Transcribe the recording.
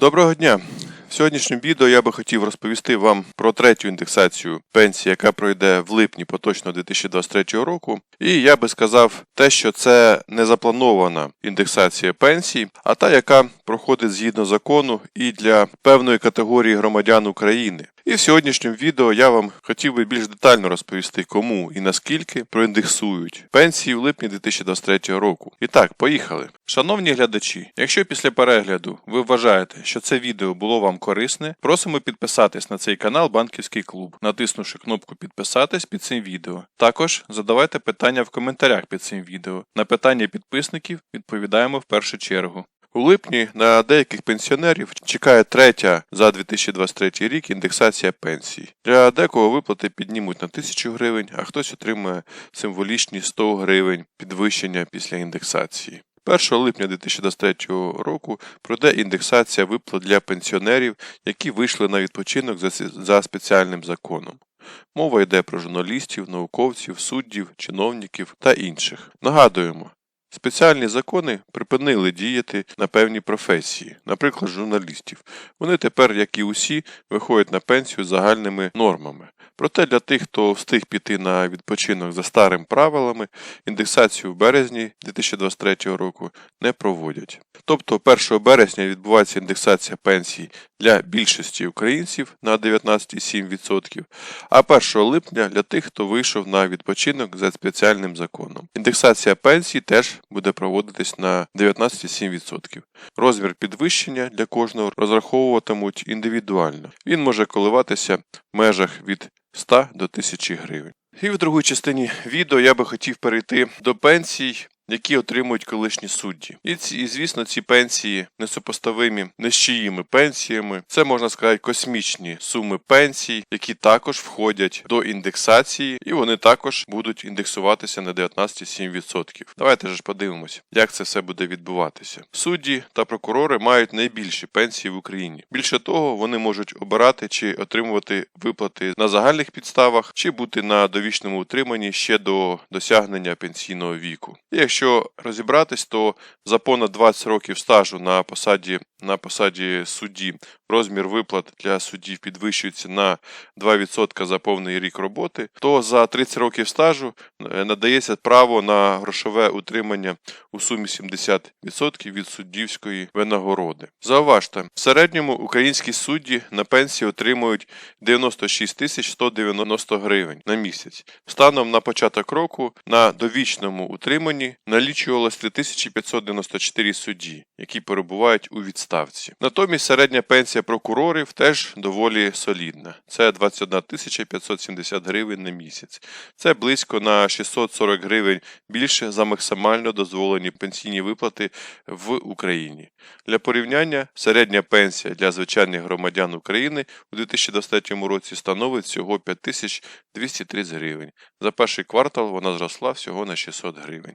Доброго дня! В сьогоднішньому відео я би хотів розповісти вам про третю індексацію пенсії, яка пройде в липні поточно 2023 року. І я би сказав те, що це не запланована індексація пенсій, а та, яка проходить згідно закону і для певної категорії громадян України. І в сьогоднішньому відео я вам хотів би більш детально розповісти, кому і наскільки проіндексують пенсії в липні 2023 року. І так, поїхали. Шановні глядачі, якщо після перегляду ви вважаєте, що це відео було вам корисне, просимо підписатись на цей канал Банківський клуб, натиснувши кнопку підписатись під цим відео. Також задавайте питання в коментарях під цим відео. На питання підписників відповідаємо в першу чергу. У липні на деяких пенсіонерів чекає третя за 2023 рік індексація пенсій. Для декого виплати піднімуть на 1000 гривень, а хтось отримає символічні 100 гривень підвищення після індексації. 1 липня 2023 року пройде індексація виплат для пенсіонерів, які вийшли на відпочинок за спеціальним законом. Мова йде про журналістів, науковців, суддів, чиновників та інших. Нагадуємо, Спеціальні закони припинили діяти на певні професії, наприклад, журналістів. Вони тепер, як і усі, виходять на пенсію загальними нормами. Проте для тих, хто встиг піти на відпочинок за старими правилами, індексацію в березні 2023 року не проводять. Тобто 1 березня відбувається індексація пенсій для більшості українців на 19,7%, а 1 липня для тих, хто вийшов на відпочинок за спеціальним законом. Індексація пенсій теж буде проводитись на 19,7%. Розмір підвищення для кожного розраховуватимуть індивідуально. Він може коливатися в межах від 100 до 1000 гривень. І в другій частині відео я би хотів перейти до пенсій, які отримують колишні судді. І, ці, і звісно, ці пенсії несопоставимі не з чиїми пенсіями. Це можна сказати космічні суми пенсій, які також входять до індексації, і вони також будуть індексуватися на 19,7%. Давайте ж подивимося, як це все буде відбуватися. Судді та прокурори мають найбільші пенсії в Україні. Більше того, вони можуть обирати чи отримувати виплати на загальних підставах, чи бути на довічному утриманні ще до досягнення пенсійного віку. І якщо розібратись, то за понад 20 років стажу на посаді на посаді судді розмір виплат для суддів підвищується на 2% за повний рік роботи, то за 30 років стажу е, надається право на грошове утримання у сумі 70% від суддівської винагороди. Зауважте, в середньому українські судді на пенсії отримують 96 тисяч 190 гривень на місяць. Станом на початок року на довічному утриманні налічувалось 3594 судді, які перебувають у відставці. Натомість середня пенсія прокурорів теж доволі солідна. Це 21 тисяча 570 гривень на місяць. Це близько на 640 гривень більше за максимально дозволені пенсійні виплати в Україні. Для порівняння середня пенсія для звичайних громадян України у 2023 році становить всього 5230 гривень. За перший квартал вона зросла всього на 600 гривень.